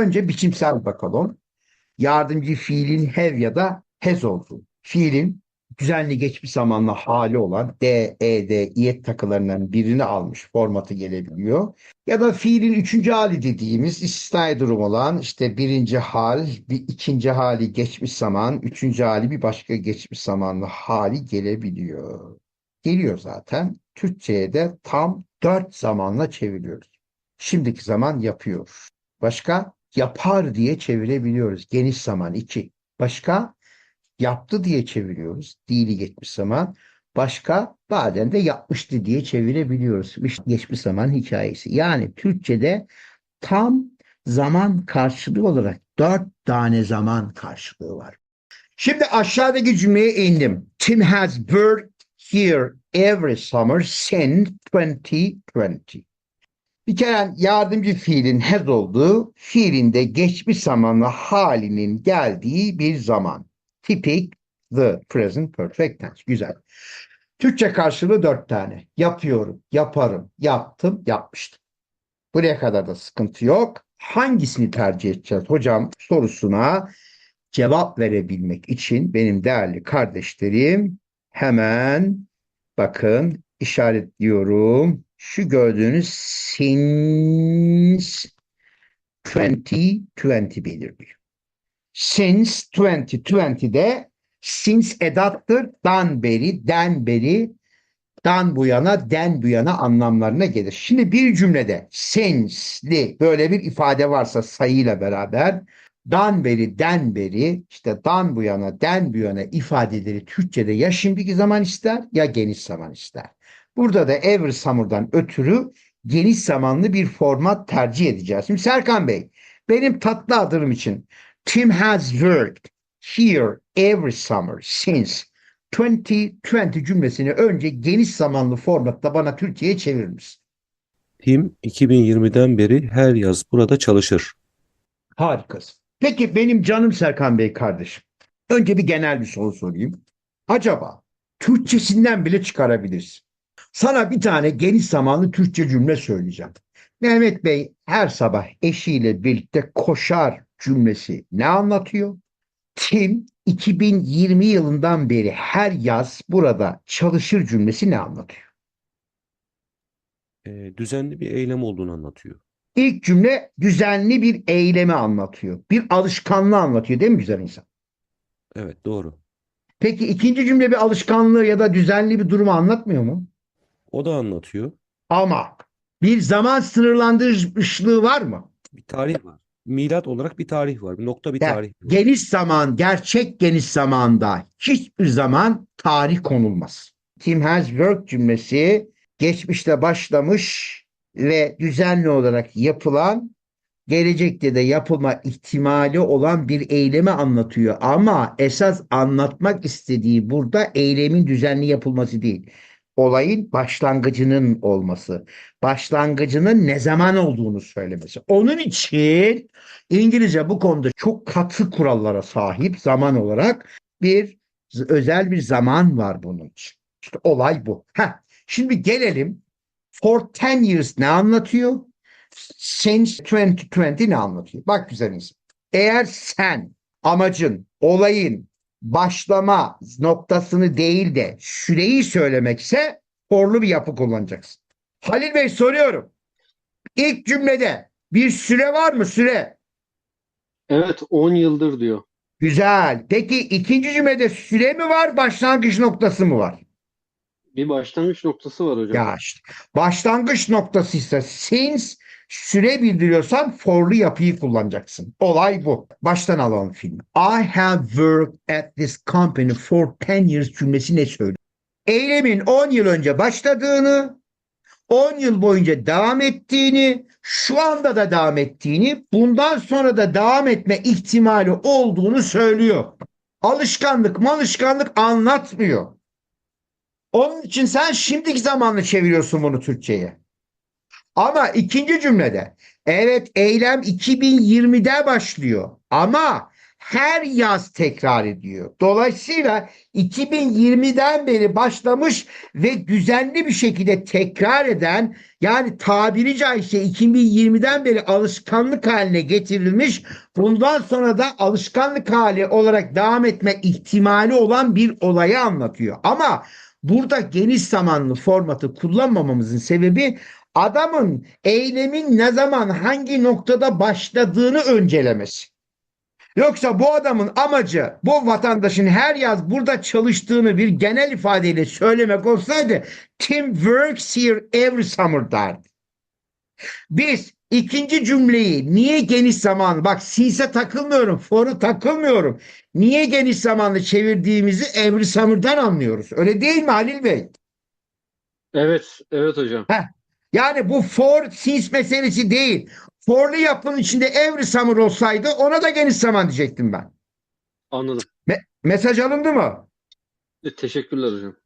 Önce biçimsel bakalım. Yardımcı fiilin have ya da has olduğu. Fiilin düzenli geçmiş zamanla hali olan D, E, D, iyet takılarından birini almış formatı gelebiliyor. Ya da fiilin üçüncü hali dediğimiz istisnai durum olan işte birinci hal, bir ikinci hali geçmiş zaman, üçüncü hali bir başka geçmiş zamanlı hali gelebiliyor. Geliyor zaten. Türkçe'ye de tam dört zamanla çeviriyoruz. Şimdiki zaman yapıyor. Başka? Yapar diye çevirebiliyoruz. Geniş zaman iki. Başka? Yaptı diye çeviriyoruz. Dili geçmiş zaman. Başka? Bazen de yapmıştı diye çevirebiliyoruz. Geçmiş zaman hikayesi. Yani Türkçe'de tam zaman karşılığı olarak dört tane zaman karşılığı var. Şimdi aşağıdaki cümleye indim. Tim has worked here every summer since 2020. Bir kere yardımcı fiilin has olduğu, fiilinde geçmiş zamanlı halinin geldiği bir zaman. Tipik the present perfect tense. Güzel. Türkçe karşılığı dört tane. Yapıyorum, yaparım, yaptım, yapmıştım. Buraya kadar da sıkıntı yok. Hangisini tercih edeceğiz hocam sorusuna cevap verebilmek için benim değerli kardeşlerim hemen bakın işaretliyorum. Şu gördüğünüz since 2020 belirliyor. Since 2020'de since edattır. Dan beri, den beri, dan bu yana, den bu yana anlamlarına gelir. Şimdi bir cümlede since'li böyle bir ifade varsa sayıyla beraber dan beri, den beri, işte dan bu yana, den bu yana ifadeleri Türkçe'de ya şimdiki zaman ister ya geniş zaman ister. Burada da every summer'dan ötürü geniş zamanlı bir format tercih edeceğiz. Şimdi Serkan Bey, benim tatlı adım için Tim has worked here every summer since 2020 cümlesini önce geniş zamanlı formatta bana Türkiye'ye çevirir misin? Tim 2020'den beri her yaz burada çalışır. Harikasın. Peki benim canım Serkan Bey kardeşim. Önce bir genel bir soru sorayım. Acaba Türkçesinden bile çıkarabiliriz. Sana bir tane geniş zamanlı Türkçe cümle söyleyeceğim. Mehmet Bey her sabah eşiyle birlikte koşar cümlesi ne anlatıyor? Tim 2020 yılından beri her yaz burada çalışır cümlesi ne anlatıyor? Ee, düzenli bir eylem olduğunu anlatıyor. İlk cümle düzenli bir eylemi anlatıyor. Bir alışkanlığı anlatıyor değil mi güzel insan? Evet doğru. Peki ikinci cümle bir alışkanlığı ya da düzenli bir durumu anlatmıyor mu? O da anlatıyor. Ama bir zaman sınırlandırmışlığı var mı? Bir tarih var. Milat olarak bir tarih var. Bir nokta bir Ya, tarih var. Geniş zaman, gerçek geniş zamanda hiçbir zaman tarih konulmaz. Tim has worked cümlesi geçmişte başlamış ve düzenli olarak yapılan, gelecekte de yapılma ihtimali olan bir eylemi anlatıyor. Ama esas anlatmak istediği burada eylemin düzenli yapılması değil. Olayın başlangıcının olması, başlangıcının ne zaman olduğunu söylemesi. Onun için İngilizce bu konuda çok katı kurallara sahip zaman olarak bir özel bir zaman var bunun için. İşte olay bu. Heh, şimdi gelelim for 10 years ne anlatıyor? Since 2020 ne anlatıyor? Bak güzel insan. Eğer sen amacın, olayın başlama noktasını değil de süreyi söylemekse forlu bir yapı kullanacaksın. Halil Bey soruyorum. İlk cümlede bir süre var mı süre? Evet 10 yıldır diyor. Güzel. Peki ikinci cümlede süre mi var, başlangıç noktası mı var? Bir başlangıç noktası var hocam. Ya işte başlangıç noktası ise since süre bildiriyorsan forlu yapıyı kullanacaksın. Olay bu. Baştan alalım filmi. I have worked at this company for 10 years cümlesi ne söylüyor? Eylemin 10 yıl önce başladığını, 10 yıl boyunca devam ettiğini, şu anda da devam ettiğini, bundan sonra da devam etme ihtimali olduğunu söylüyor. Alışkanlık malışkanlık anlatmıyor. Onun için sen şimdiki zamanlı çeviriyorsun bunu Türkçe'ye. Ama ikinci cümlede evet eylem 2020'de başlıyor ama her yaz tekrar ediyor. Dolayısıyla 2020'den beri başlamış ve düzenli bir şekilde tekrar eden yani tabiri caizse 2020'den beri alışkanlık haline getirilmiş bundan sonra da alışkanlık hali olarak devam etme ihtimali olan bir olayı anlatıyor. Ama burada geniş zamanlı formatı kullanmamamızın sebebi adamın eylemin ne zaman hangi noktada başladığını öncelemesi. Yoksa bu adamın amacı bu vatandaşın her yaz burada çalıştığını bir genel ifadeyle söylemek olsaydı Tim works here every summer derdi. Biz ikinci cümleyi niye geniş zaman bak sinse takılmıyorum foru takılmıyorum. Niye geniş zamanlı çevirdiğimizi every summer'dan anlıyoruz. Öyle değil mi Halil Bey? Evet, evet hocam. Yani bu for since meselesi değil. For'lu yapının içinde every summer olsaydı ona da geniş zaman diyecektim ben. Anladım. Mesaj alındı mı? E, teşekkürler hocam.